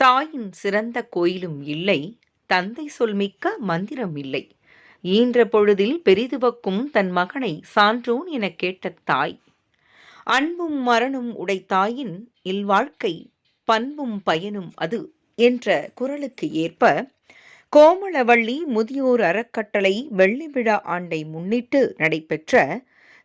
தாயின் சிறந்த கோயிலும் இல்லை தந்தை சொல்மிக்க மந்திரம் இல்லை. ஈன்ற பொழுதில் பெரிதுவக்கும் தன் மகனை சான்றோன் எனக் கேட்ட தாய். அன்பும் மரணம் உடை தாயின் இல்வாழ்க்கை பண்பும் பயனும் அது என்ற குரலுக்கு ஏற்ப கோமளவள்ளி முதியோர் அறக்கட்டளை வெள்ளி விழா ஆண்டை முன்னிட்டு நடைபெற்ற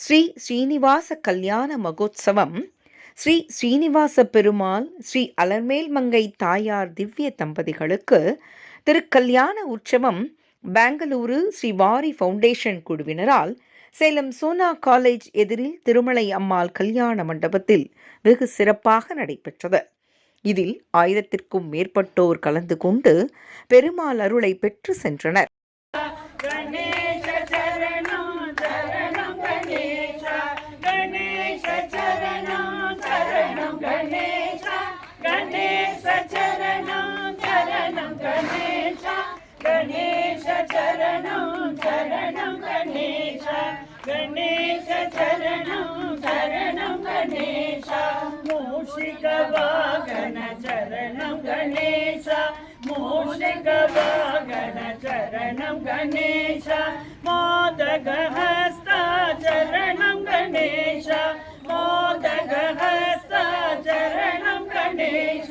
ஸ்ரீ ஸ்ரீனிவாச கல்யாண மகோத்சவம் ஸ்ரீ ஸ்ரீனிவாச பெருமாள் ஸ்ரீ அலர்மேல் மங்கை தாயார் திவ்ய தம்பதிகளுக்கு திருக்கல்யாண உற்சவம் பெங்களூரு ஸ்ரீ வாரி ஃபவுண்டேஷன் குழுவினரால் சேலம் சோனா காலேஜ் எதிரில் திருமலை அம்மாள் கல்யாண மண்டபத்தில் வெகு சிறப்பாக நடைபெற்றது. இதில் ஆயிரத்திற்கும் மேற்பட்டோர் கலந்து கொண்டு பெருமாள் அருளை பெற்று சென்றனர். சரணம் சரணம் கணேஷ கணேஷ சரணம் சரணம் கணேஷ மூஷிக வாகன சரணம் கணேஷ மூஷிக வாகன சரணம் கணேஷ மோதக ஹஸ்த சரணம் கணேஷ மோதக ஹஸ்த சரணம் கணேஷ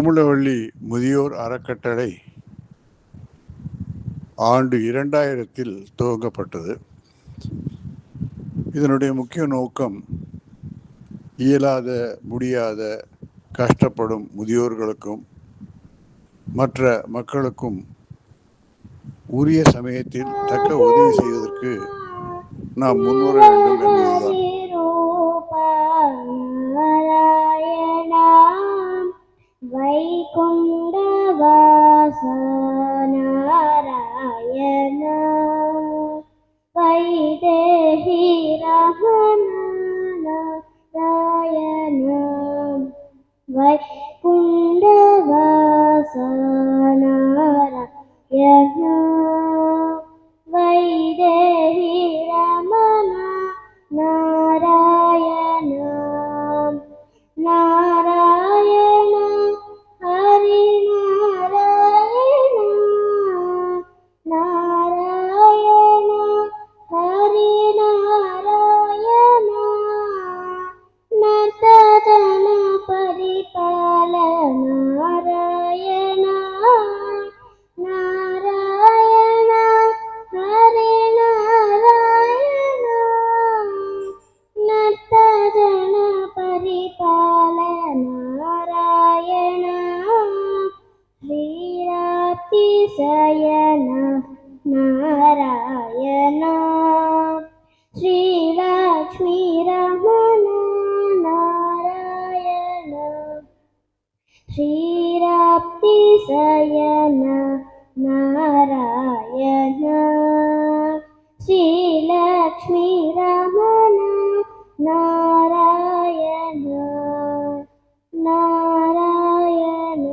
கோமுலவள்ளி முதியோர் அறக்கட்டளை ஆண்டு இரண்டாயிரத்தில் துவங்கப்பட்டது. இதனுடைய முக்கிய நோக்கம் இயலாத முடியாத கஷ்டப்படும் முதியோர்களுக்கும் மற்ற மக்களுக்கும் உரிய சமயத்தில் தக்க உதவி செய்வதற்கு நாம் முன்வர வேண்டும் என்பதுதான். रहना वैदेही रहना रायना वैकुण्डवासना रायना ശയന നാരായണ ശ്രീലക്ഷ്മി രമണ നാരായണ നാരായണ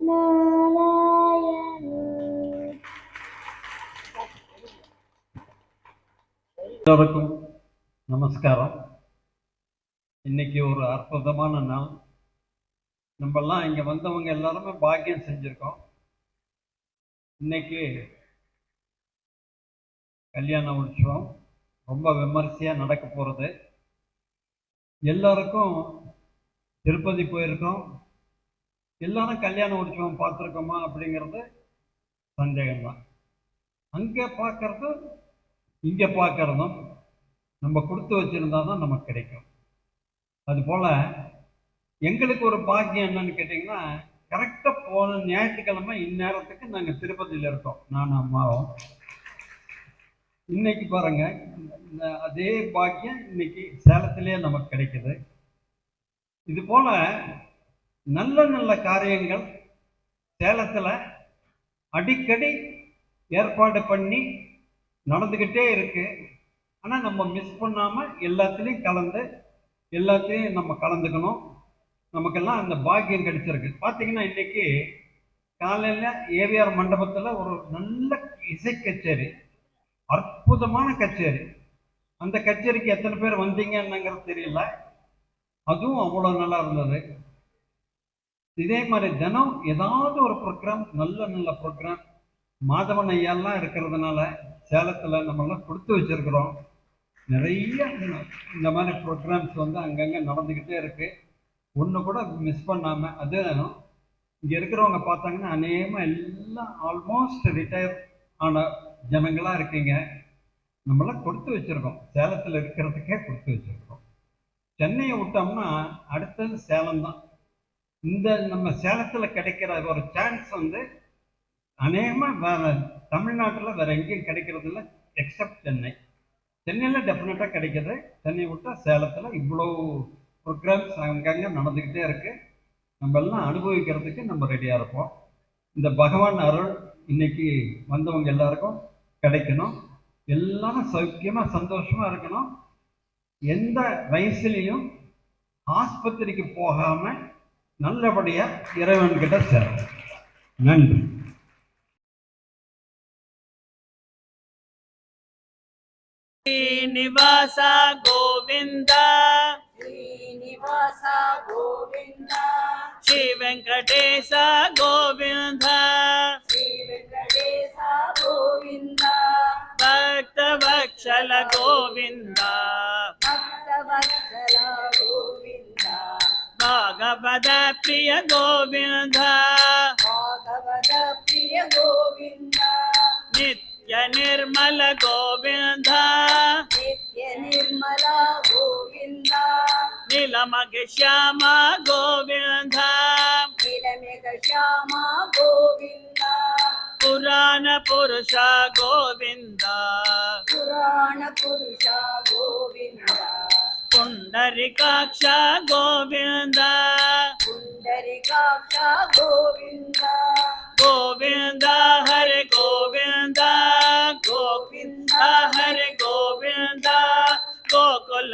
നാരായണ எல்லாருக்கும் நமஸ்காரம் இன்னைக்கு ஒரு அற்புதமான நாள் நம்மெல்லாம் இங்கே வந்தவங்க எல்லாருமே பாக்கியம் செஞ்சுருக்கோம். இன்னைக்கு கல்யாண உற்சவம் ரொம்ப விமரிசையாக நடக்க போகிறது எல்லாருக்கும் திருப்பதி போயிருக்கோம். எல்லாரும் கல்யாண உற்சவம் பார்த்துருக்கோமா அப்படிங்கிறது சந்தேகம்தான். அங்கே பார்க்கறது இங்கே பார்க்கறதும் நம்ம கொடுத்து வச்சுருந்தா தான் நமக்கு கிடைக்கும். அதுபோல் எங்களுக்கு ஒரு பாக்கியம் என்னன்னு கேட்டிங்கன்னா கரெக்டாக போன ஞாயிற்றுக்கிழமை இந்நேரத்துக்கு நாங்கள் திருப்பதியில் இருக்கோம் நான் அம்மாவும். இன்னைக்கு பாருங்க அதே பாக்கியம் இன்னைக்கு சேலத்திலே நமக்கு கிடைக்குது. இது போல நல்ல நல்ல காரியங்கள் சேலத்துல அடிக்கடி ஏற்பாடு பண்ணி நடந்துக்கிட்டே இருக்கு. ஆனா நம்ம மிஸ் பண்ணாம எல்லாத்துலேயும் கலந்து எல்லாத்தையும் நம்ம கலந்துக்கணும். நமக்கெல்லாம் அந்த பாக்கியம் கிடைச்சிருக்கு. பார்த்தீங்கன்னா இன்னைக்கு காலையில் ஏவிஆர் மண்டபத்தில் ஒரு நல்ல இசை கச்சேரி அற்புதமான கச்சேரி. அந்த கச்சேரிக்கு எத்தனை பேர் வந்தீங்க என்னங்கிறது தெரியல. அதுவும் அவ்வளோ நல்லா இருந்தது. இதே மாதிரி தினம் ஏதாவது ஒரு ப்ரோக்ராம் நல்ல நல்ல ப்ரோக்ராம் மாதவன் ஐயாலாம் இருக்கிறதுனால சேலத்தில் நம்மளாம் கொடுத்து வச்சிருக்கிறோம். நிறைய இந்த மாதிரி ப்ரோக்ராம்ஸ் வந்து அங்கங்கே நடந்துக்கிட்டே இருக்குது ஒன்று கூட மிஸ் பண்ணாமல் அதே இங்கே இருக்கிறவங்க பார்த்தாங்கன்னா அநேகமாக எல்லாம் ஆல்மோஸ்ட் ரிட்டையர் ஆன ஜனங்களாக இருக்கீங்க. நம்மளாம் கொடுத்து வச்சிருக்கோம். சேலத்தில் இருக்கிறதுக்கே கொடுத்து வச்சுருக்கோம். சென்னையை விட்டோம்னா அடுத்தது சேலம் தான். இந்த நம்ம சேலத்தில் கிடைக்கிற ஒரு சான்ஸ் வந்து அநேகமாக வேற தமிழ்நாட்டில் வேற எங்கேயும் கிடைக்கிறது இல்லை எக்ஸப்ட் சென்னை. சென்னையில் டெஃபினட்டாக கிடைக்கிது. சென்னை விட்டால் சேலத்தில் இவ்வளோ ப்ரோக்ராம்ஸ் அங்கங்கே நடந்துக்கிட்டே இருக்குது நம்ம எல்லாம் அனுபவிக்கிறதுக்கு நம்ம ரெடியாக இருப்போம். இந்த பகவான் அருள் இன்னைக்கு வந்தவங்க எல்லாருக்கும் கிடைக்கணும். எல்லாரும் சௌக்கியமாக சந்தோஷமாக இருக்கணும். எந்த வயசுலேயும் ஆஸ்பத்திரிக்கு போகாம நல்லபடியாக இறைவன்கிட்ட சேரும் நன்றி. நிவாச கோவிந்தா. శ్రీ వెంకటేశ గోవింద శ్రీ వెంకటేశ గోవింద భక్త వక్షల గోవింద భక్తవత్సల గోవింద భాగవత ప్రియ గోవింద భాగవత ప్రియ గోవింద నిత్య నిర్మల గోవింద నిత్య నిర్మల గోవింద నీలమగ శ్యామ గోవింద నిలమిక శ్యామ గోవింద పురాణ పురుష గోవింద పురాణ పురుష గోవింద పుండరికాక్ష గోవింద పుండరికాక్ష గోవింద గోవింద హరి గోవింద గోవింద హరి గోవింద గోకుల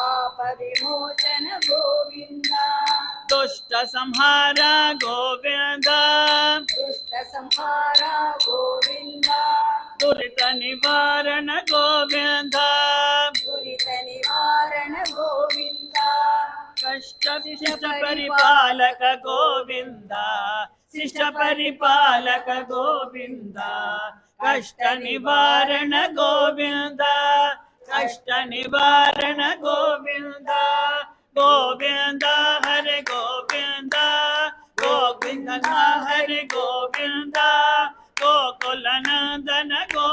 పాప విమోచన గోవింద దుష్ట సంహార గోవింద దుష్ట సంహార గోవింద దురిత నివారణ గోవింద దురిత నివారణ గోవింద కష్ట ಅಷ್ಟ ನಿವಾರಣ ಗೋವಿಂದ ಗೋವಿಂದ ಹರೆ ಗೋವಿಂದ ಗೋವಿಂದ ಹರೆ ಗೋವಿಂದ ಗೋಕುಲನಂದನ ಗೋ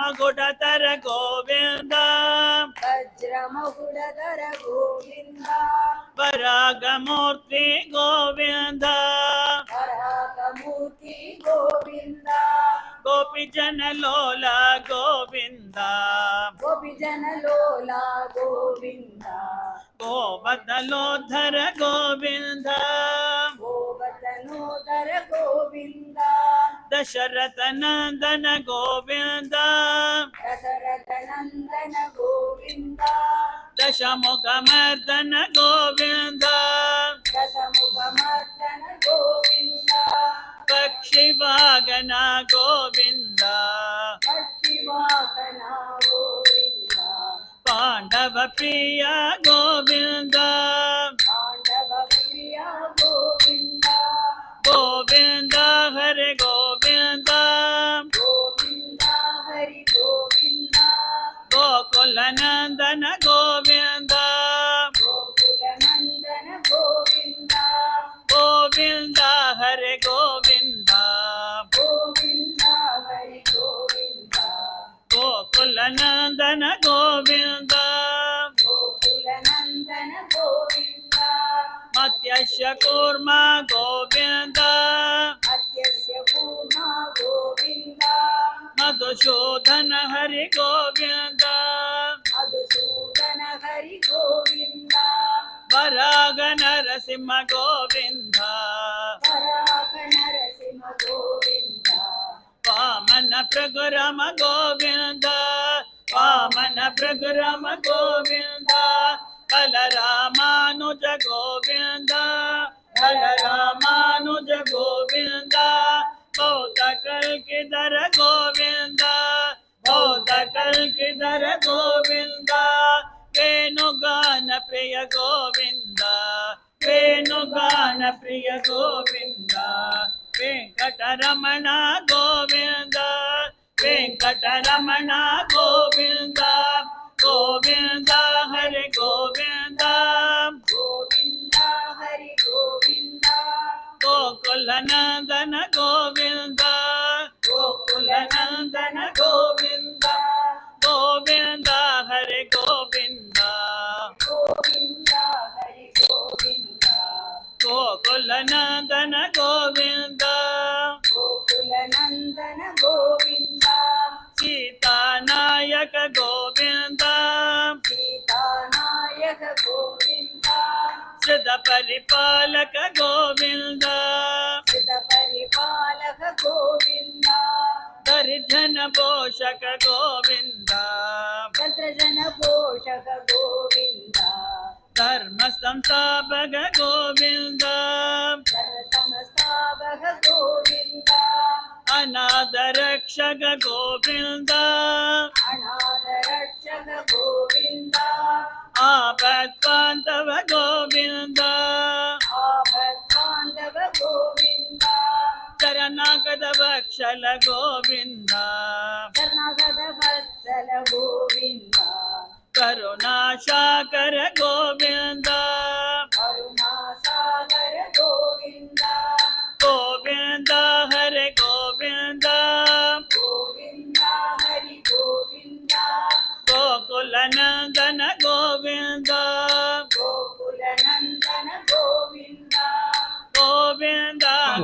వజ్రమగుడతర గోవింద. వజ్రమహుడధర గోవింద. వరాగమూర్తి గోవింద. వరాకమూర్తి గోవింద. గోపి జనలోల గోవింద. గోపిజనలోల గోవింద. గోవదలోధర గోవింద. గోవతనోదర గోవింద. दशरथनन्दन गोविन्द दशरथनन्दन गोविन्द दशमुखमर्दन गोविन्द दशमुखमर्दन गोविन्द पक्षिवागन गोविन्द पक्षिवागन गोविन्द पाण्डवप्रिया गोविन्द నందన గోవింద. గోవింద. గోవింద హరి గోవింద. గోకుల నందన గోవింద. మత్స్య కూర్మ గోవింద. మధుసూదన హరి గోవింద. మధుసూదన హరి గోవింద. వరాగ నరసింహ గోవింద. పరాక నరసింహ గోవింద. వామన ప్రఘురమ గోవింద. వామన ప్రఘురమ గోవింద. బలరామానుజ గోవింద. బలరామానుజ గోవింద. బౌద్ధ కల్కిధర గోవింద. కల్కిధర గోవింద వేణుగాన ప్రియ గోవింద వేణుగాన ప్రియ గోవింద వెంకటరమణ గోవింద వెంకటరమణ గోవింద గోవింద హరి గోవింద గోవింద హరి గోవింద గోకుల నందన గోవింద గోకుల నందన గోవింద గోవింద హరి గోవింద. గోవింద హరి గోవింద. గోకుల నందన గోవింద. గోకుల నందన గోవింద. సీతానాయక గోవింద. సీతానాయక గోవింద. శ్రుత పరిపాలక గోవింద. पोषक गोविन्द। तन्त्रजन पोषक गोविन्द। धर्म संस्थापक गोविन्द। संस्थापक गोविन्द। अनादरक्षक गोविन्द। अनादरक्षक गोविन्द। आपत्पान्तव गोविन्द। आपत्पान्तव गोविन्द। గోవింద. ఆపద్బాంధవ గోవింద. శరణాగత వక్షల గోవింద. శరణగద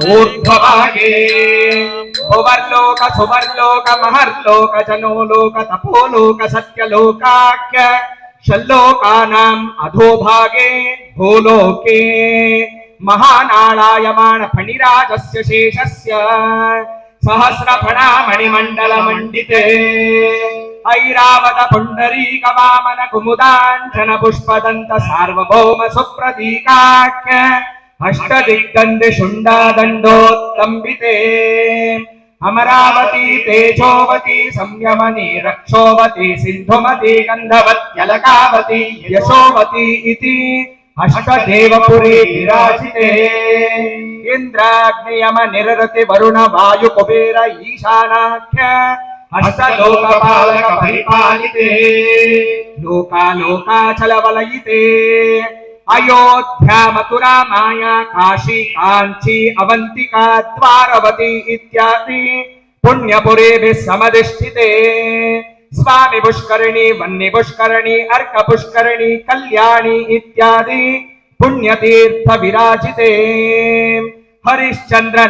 గోవింద భువర్లోక సువర్లోక మహర్లోక జనోలోక తపోలోక సత్యలోకాఖ్య షల్లోకానాం అధోభాగే భూలోకే. మహానాళాయమాన ఫణిరాజస్య శేషస్య. సహస్రఫణామణిమండల మండితే. ఐరావత పుండరీక వామన కుముదాంచన పుష్పదంత సార్వభౌమ సుప్రతీకాఖ్య. అష్టదిగ్దండి శుండాదండోత్తంబితే అమరావతి తేజోవతి సంయమని రక్షోవతి సింధుమతి గంధవత్యలకావతి యశోవతి ఇది అష్టదేవపురి విరాజితే ఇంద్రాగ్నియమ నిరరతి వరుణ వాయు కుబేర ఈశానాఖ్య అష్టలోకపాలక పరిపాలితే లోకాలోకాచల వలయితే अयोध्या मथुरा माया काशी कांची अवंतिका द्वारवती इत्यादि पुण्यपुरे समधिष्ठिते। स्वामी पुष्करणी वन्य पुष्करणी, अर्क पुष्करणी, कल्याणी इत्यादि पुण्यतीर्थ विराजिते। हरिश्चंद्र